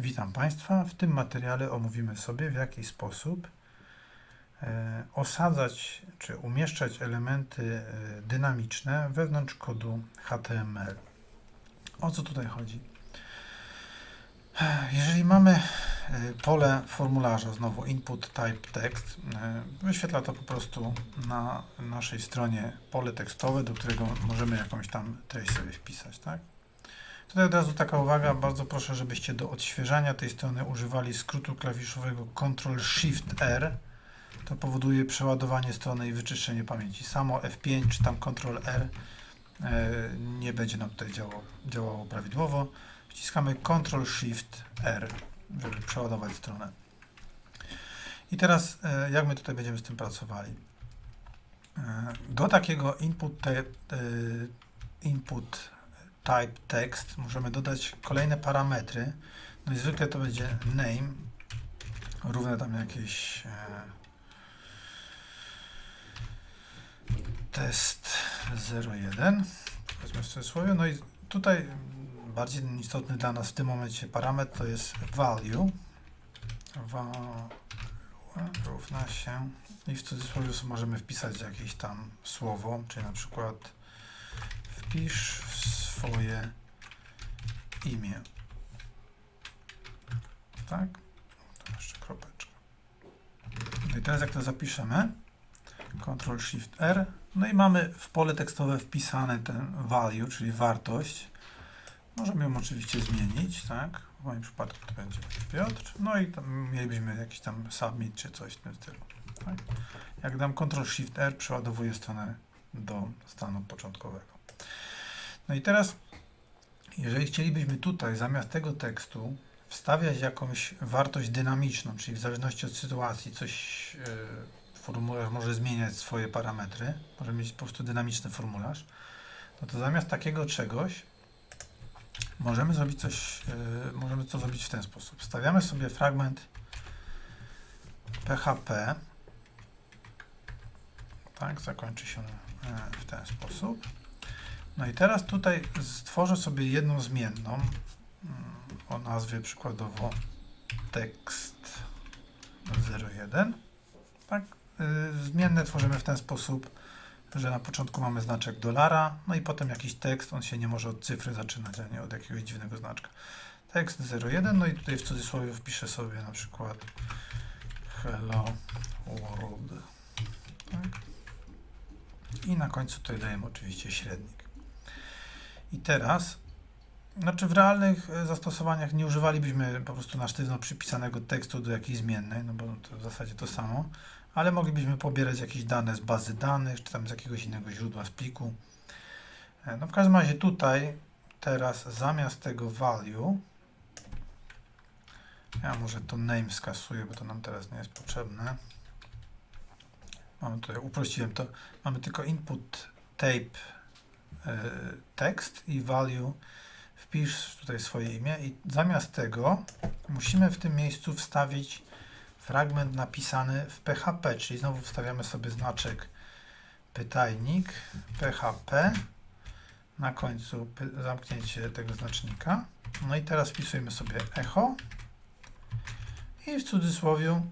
Witam Państwa. W tym materiale omówimy sobie, w jaki sposób e, osadzać czy umieszczać elementy e, dynamiczne wewnątrz kodu HTML. O co tutaj chodzi? Jeżeli mamy e, pole formularza, znowu input type text, e, wyświetla to po prostu na naszej stronie pole tekstowe, do którego możemy jakąś tam treść sobie wpisać, tak? Tutaj od razu taka uwaga, bardzo proszę, żebyście do odświeżania tej strony używali skrótu klawiszowego Ctrl-Shift-R. To powoduje przeładowanie strony i wyczyszczenie pamięci. Samo F5 czy tam Ctrl-R e, nie będzie nam tutaj działało, działało prawidłowo. Wciskamy Ctrl-Shift-R, żeby przeładować stronę. I teraz e, jak my tutaj będziemy z tym pracowali? E, Do takiego input, te, input type text możemy dodać kolejne parametry. No i zwykle to będzie name równe tam jakieś e, test 01 powiedzmy w cudzysłowie. No i tutaj bardziej istotny dla nas w tym momencie parametr to jest value. Value równa się i w cudzysłowie możemy wpisać jakieś tam słowo, czyli na przykład wpisz swoje imię. Tak? To jeszcze kropeczka. No i teraz jak to zapiszemy, Ctrl Shift R, no i mamy w pole tekstowe wpisane ten value, czyli wartość. Możemy ją oczywiście zmienić, tak? W moim przypadku to będzie Piotr. No i tam mielibyśmy jakiś tam submit czy coś w tym stylu. Tak? Jak dam Ctrl Shift R, przeładowuję stronę do stanu początkowego. No i teraz, jeżeli chcielibyśmy tutaj zamiast tego tekstu wstawiać jakąś wartość dynamiczną, czyli w zależności od sytuacji coś yy, formularz może zmieniać swoje parametry, może mieć po prostu dynamiczny formularz, no to zamiast takiego czegoś możemy zrobić coś, yy, możemy to zrobić w ten sposób. Wstawiamy sobie fragment PHP, tak, zakończy się yy, w ten sposób. No i teraz tutaj stworzę sobie jedną zmienną mm, o nazwie przykładowo tekst 01. Tak, y, zmienne tworzymy w ten sposób, że na początku mamy znaczek dolara, no i potem jakiś tekst, on się nie może od cyfry zaczynać, a nie od jakiegoś dziwnego znaczka. Tekst 01, no i tutaj w cudzysłowie wpiszę sobie na przykład hello world. Tak. I na końcu tutaj dajemy oczywiście średnik. I teraz, znaczy w realnych e, zastosowaniach nie używalibyśmy po prostu na sztywno przypisanego tekstu do jakiejś zmiennej, no bo to w zasadzie to samo, ale moglibyśmy pobierać jakieś dane z bazy danych, czy tam z jakiegoś innego źródła z pliku. E, No w każdym razie tutaj teraz zamiast tego value ja może to name skasuję, bo to nam teraz nie jest potrzebne. Mamy tutaj, uprościłem to, mamy tylko input tape tekst i value wpisz tutaj swoje imię i zamiast tego musimy w tym miejscu wstawić fragment napisany w PHP, czyli znowu wstawiamy sobie znaczek pytajnik PHP na końcu zamknięcie tego znacznika. No i teraz wpisujemy sobie echo i w cudzysłowie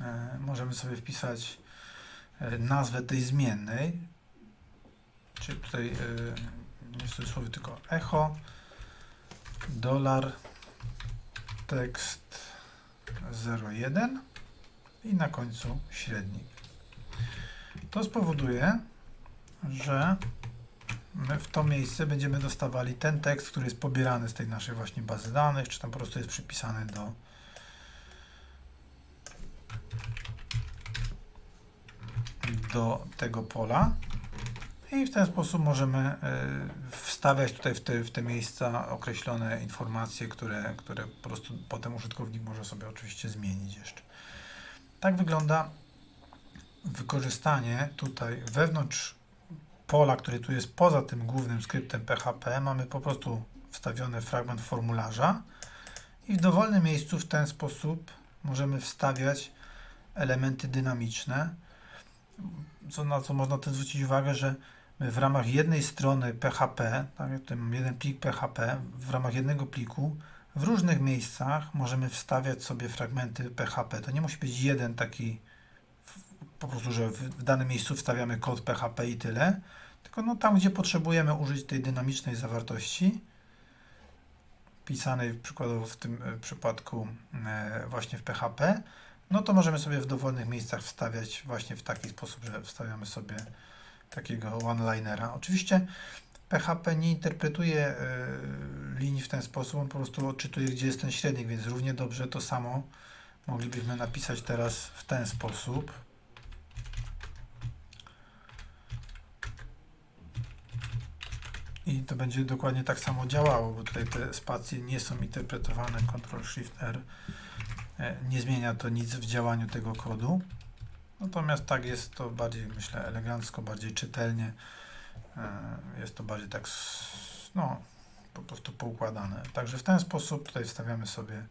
e, możemy sobie wpisać e, nazwę tej zmiennej, czyli tutaj yy, nie cudzysłowie, tylko echo, dolar, tekst 01 i na końcu średnik. To spowoduje, że my w to miejsce będziemy dostawali ten tekst, który jest pobierany z tej naszej właśnie bazy danych, czy tam po prostu jest przypisany do do tego pola i w ten sposób możemy e, wstawiać tutaj w te, w te miejsca określone informacje, które, które po prostu potem użytkownik może sobie oczywiście zmienić jeszcze. Tak wygląda wykorzystanie tutaj wewnątrz pola, który tu jest poza tym głównym skryptem PHP. Mamy po prostu wstawiony fragment formularza i w dowolnym miejscu w ten sposób możemy wstawiać elementy dynamiczne. Co, na co można też zwrócić uwagę, że w ramach jednej strony PHP, tak, jeden plik PHP, w ramach jednego pliku w różnych miejscach możemy wstawiać sobie fragmenty PHP. To nie musi być jeden taki po prostu, że w, w danym miejscu wstawiamy kod PHP i tyle, tylko no tam, gdzie potrzebujemy użyć tej dynamicznej zawartości, pisanej przykładowo w tym e, przypadku e, właśnie w PHP, no to możemy sobie w dowolnych miejscach wstawiać właśnie w taki sposób, że wstawiamy sobie takiego one-linera. Oczywiście PHP nie interpretuje e, linii w ten sposób, on po prostu odczytuje, gdzie jest ten średnik, więc równie dobrze to samo moglibyśmy napisać teraz w ten sposób. I to będzie dokładnie tak samo działało, bo tutaj te spacje nie są interpretowane. Ctrl Shift R e, nie zmienia to nic w działaniu tego kodu. Natomiast tak jest to bardziej, myślę, elegancko, bardziej czytelnie. E, Jest to bardziej tak, no, po prostu poukładane. Także w ten sposób tutaj wstawiamy sobie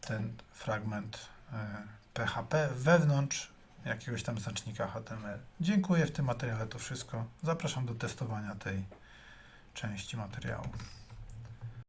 ten fragment e, PHP wewnątrz jakiegoś tam znacznika HTML. Dziękuję w tym materiale to wszystko. Zapraszam do testowania tej części materiału.